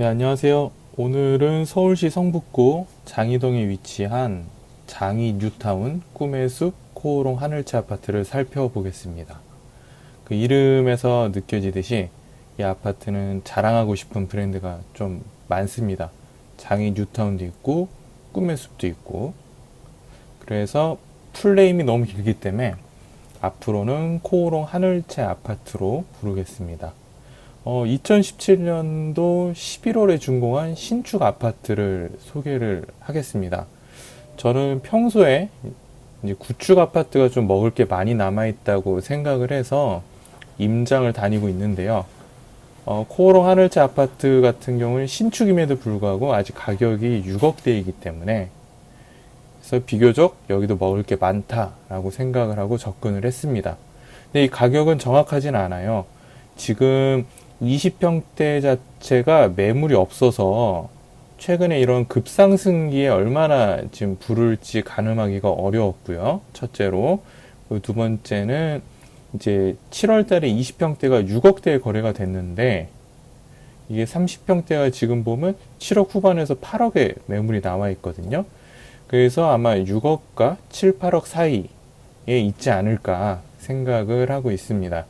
네, 안녕하세요. 오늘은 서울시 성북구 장이동에 위치한 장이 뉴타운 꿈의 숲 코오롱 하늘채 아파트를 살펴보겠습니다. 그 이름에서 느껴지듯이 이 아파트는 자랑하고 싶은 브랜드가 좀 많습니다. 장이 뉴타운도 있고 꿈의 숲도 있고 그래서 풀네임이 너무 길기 때문에 앞으로는 코오롱 하늘채 아파트로 부르겠습니다. 어, 2017년도 11월에 준공한 신축 아파트를 소개를 하겠습니다. 저는 평소에 구축 아파트가 좀 먹을 게 많이 남아있다고 생각을 해서 임장을 다니고 있는데요. 어, 코오롱 하늘채 아파트 같은 경우는 신축임에도 불구하고 아직 가격이 6억대이기 때문에 그래서 비교적 여기도 먹을 게 많다라고 생각을 하고 접근을 했습니다. 근데 이 가격은 정확하진 않아요. 지금 20평대 자체가 매물이 없어서 최근에 이런 급상승기에 얼마나 지금 부를지 가늠하기가 어려웠고요. 첫째로. 두 번째는 이제 7월 달에 20평대가 6억대에 거래가 됐는데 이게 30평대가 지금 보면 7억 후반에서 8억에 매물이 나와 있거든요. 그래서 아마 6억과 7, 8억 사이에 있지 않을까 생각을 하고 있습니다.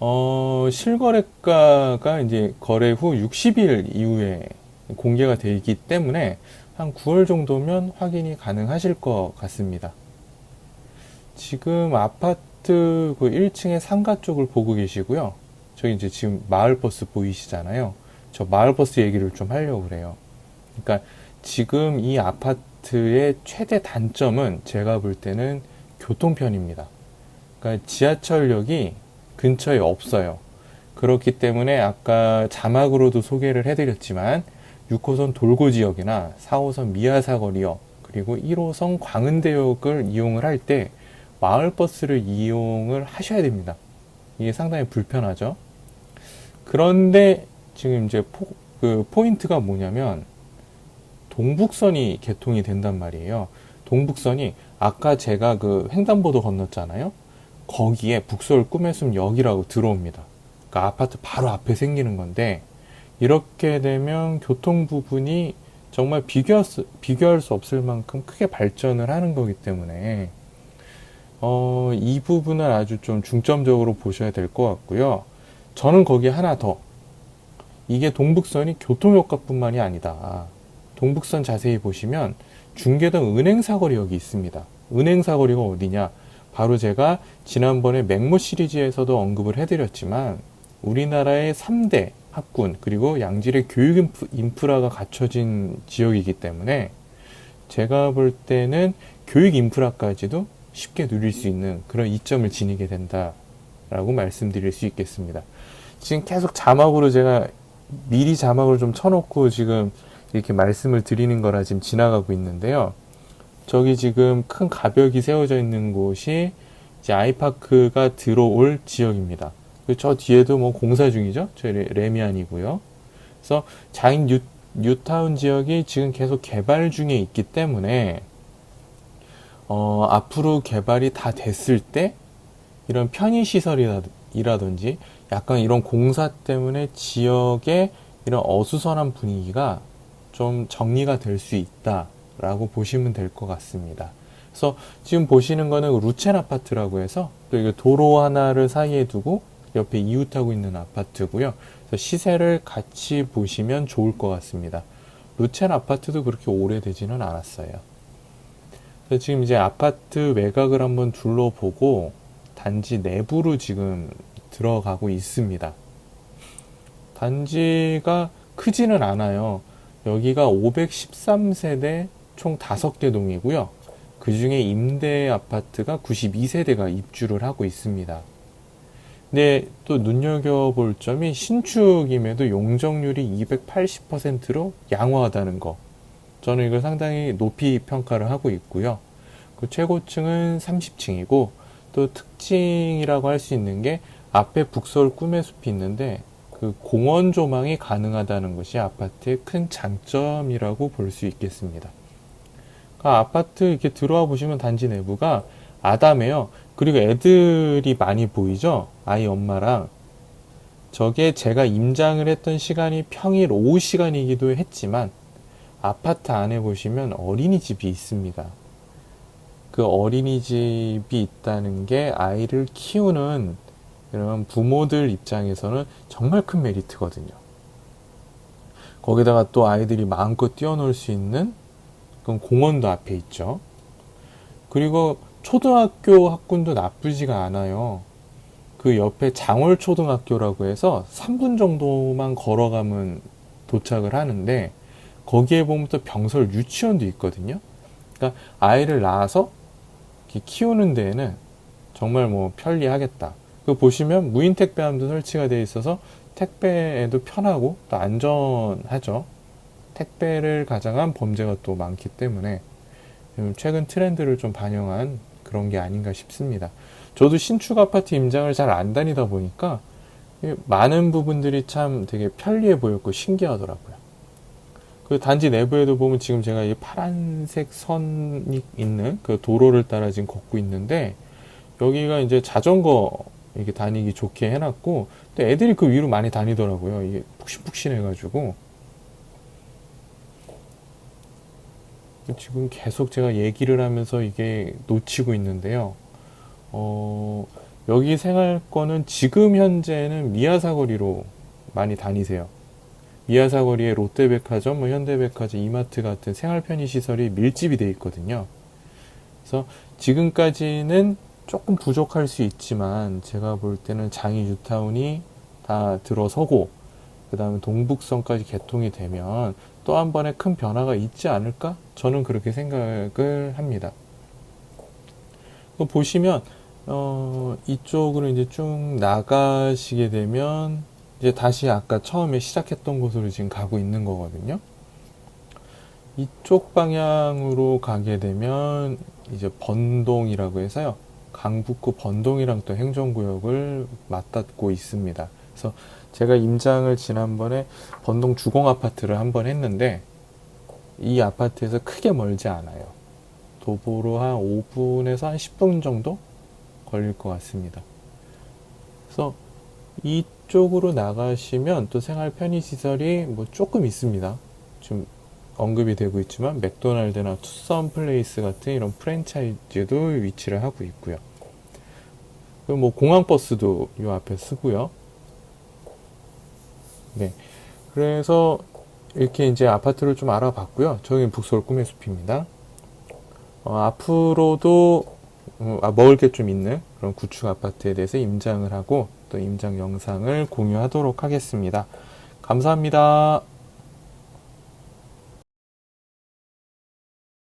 어, 실거래가가 이제 거래 후 60일 이후에 공개가 되기 때문에 한 9월 정도면 확인이 가능하실 것 같습니다. 지금 아파트 그 1층의 상가 쪽을 보고 계시고요. 저기 이제 지금 마을버스 보이시잖아요. 저 마을버스 얘기를 좀 하려고 그래요. 그러니까 지금 이 아파트의 최대 단점은 제가 볼 때는 교통편입니다. 그러니까 지하철역이 근처에 없어요. 그렇기 때문에 아까 자막으로도 소개를 해드렸지만 6호선 돌고 지역이나 4호선 미아사거리역 그리고 1호선 광은대역을 이용을 할 때 마을버스를 이용을 하셔야 됩니다. 이게 상당히 불편하죠. 그런데 지금 이제 포, 그 포인트가 뭐냐면 동북선이 개통이 된단 말이에요. 동북선이 아까 제가 그 횡단보도 건넜잖아요. 거기에 북서울 꿈의 숲 역이라고 들어옵니다. 그러니까 아파트 바로 앞에 생기는 건데 이렇게 되면 교통 부분이 정말 비교할 수, 비교할 수 없을 만큼 크게 발전을 하는 거기 때문에 어, 이 부분을 아주 좀 중점적으로 보셔야 될 것 같고요. 저는 거기에 하나 더 이게 동북선이 교통효과뿐만이 아니다. 동북선 자세히 보시면 중계동 은행사거리역이 있습니다. 은행사거리가 어디냐? 바로 제가 지난번에 맹모 시리즈에서도 언급을 해드렸지만 우리나라의 3대 학군 그리고 양질의 교육 인프라가 갖춰진 지역이기 때문에 제가 볼 때는 교육 인프라까지도 쉽게 누릴 수 있는 그런 이점을 지니게 된다라고 말씀드릴 수 있겠습니다. 지금 계속 자막으로 제가 미리 자막을 좀 쳐놓고 지금 이렇게 말씀을 드리는 거라 지금 지나가고 있는데요. 저기 지금 큰 가벽이 세워져 있는 곳이 이제 아이파크가 들어올 지역입니다. 저 뒤에도 뭐 공사 중이죠. 저 레미안이고요. 그래서 장인 뉴, 뉴타운 지역이 지금 계속 개발 중에 있기 때문에 어, 앞으로 개발이 다 됐을 때 이런 편의 시설이라든지 약간 이런 공사 때문에 지역의 이런 어수선한 분위기가 좀 정리가 될 수 있다. 라고 보시면 될 것 같습니다. 그래서 지금 보시는 거는 루첸 아파트라고 해서 또 이거 도로 하나를 사이에 두고 옆에 이웃하고 있는 아파트고요. 시세를 같이 보시면 좋을 것 같습니다. 루첸 아파트도 그렇게 오래되지는 않았어요. 지금 이제 아파트 외곽을 한번 둘러보고 단지 내부로 지금 들어가고 있습니다. 단지가 크지는 않아요. 여기가 513세대 총 5개 동이고요. 그 중에 임대 아파트가 92세대가 입주를 하고 있습니다. 근데 또 눈여겨볼 점이 신축임에도 용적률이 280%로 양호하다는 거. 저는 이걸 상당히 높이 평가를 하고 있고요. 그 최고층은 30층이고 또 특징이라고 할 수 있는 게 앞에 북서울 꿈의 숲이 있는데 그 공원 조망이 가능하다는 것이 아파트의 큰 장점이라고 볼 수 있겠습니다. 그 아파트 이렇게 들어와 보시면 단지 내부가 아담해요. 그리고 애들이 많이 보이죠? 아이 엄마랑. 저게 제가 임장을 했던 시간이 평일 오후 시간이기도 했지만 아파트 안에 보시면 어린이집이 있습니다. 그 어린이집이 있다는 게 아이를 키우는 이런 부모들 입장에서는 정말 큰 메리트거든요. 거기다가 또 아이들이 마음껏 뛰어놀 수 있는 그런 공원도 앞에 있죠. 그리고 초등학교 학군도 나쁘지가 않아요. 그 옆에 장월초등학교라고 해서 3분 정도만 걸어가면 도착을 하는데 거기에 보면 또 병설 유치원도 있거든요. 그러니까 아이를 낳아서 키우는 데에는 정말 뭐 편리하겠다. 그 보시면 무인 택배함도 설치가 되어 있어서 택배에도 편하고 또 안전하죠. 택배를 가장한 범죄가 또 많기 때문에 최근 트렌드를 좀 반영한 그런 게 아닌가 싶습니다. 저도 신축 아파트 임장을 잘 안 다니다 보니까 많은 부분들이 참 되게 편리해 보였고 신기하더라고요. 그 단지 내부에도 보면 지금 제가 이 파란색 선이 있는 그 도로를 따라 지금 걷고 있는데 여기가 이제 자전거 이렇게 다니기 좋게 해놨고 또 애들이 그 위로 많이 다니더라고요. 이게 푹신푹신해가지고 지금 계속 제가 얘기를 하면서 이게 놓치고 있는데요. 어, 여기 생활권은 지금 현재는 미아사거리로 많이 다니세요. 미아사거리에 롯데백화점, 뭐 현대백화점, 이마트 같은 생활 편의 시설이 밀집이 돼 있거든요. 그래서 지금까지는 조금 부족할 수 있지만 제가 볼 때는 장이 뉴타운이 다 들어서고 그 다음에 동북선까지 개통이 되면 또 한 번의 큰 변화가 있지 않을까? 저는 그렇게 생각을 합니다. 보시면 어, 이쪽으로 이제 쭉 나가시게 되면 이제 다시 아까 처음에 시작했던 곳으로 지금 가고 있는 거거든요. 이쪽 방향으로 가게 되면 이제 번동이라고 해서요. 강북구 번동이랑 또 행정구역을 맞닿고 있습니다. 그래서 제가 임장을 지난번에 번동 주공 아파트를 한 번 했는데 이 아파트에서 크게 멀지 않아요. 도보로 한 5분에서 한 10분 정도 걸릴 것 같습니다. 그래서 이쪽으로 나가시면 또 생활 편의 시설이 뭐 조금 있습니다. 좀 언급이 되고 있지만 맥도날드나 투썸 플레이스 같은 이런 프랜차이즈도 위치를 하고 있고요. 그리고 뭐 공항 버스도 이 앞에 쓰고요. 네. 그래서 이렇게 이제 아파트를 좀 알아봤고요. 저기 북서울 꿈의 숲입니다. 어, 앞으로도 어, 아, 먹을 게 좀 있는 그런 구축 아파트에 대해서 임장을 하고 또 임장 영상을 공유하도록 하겠습니다. 감사합니다.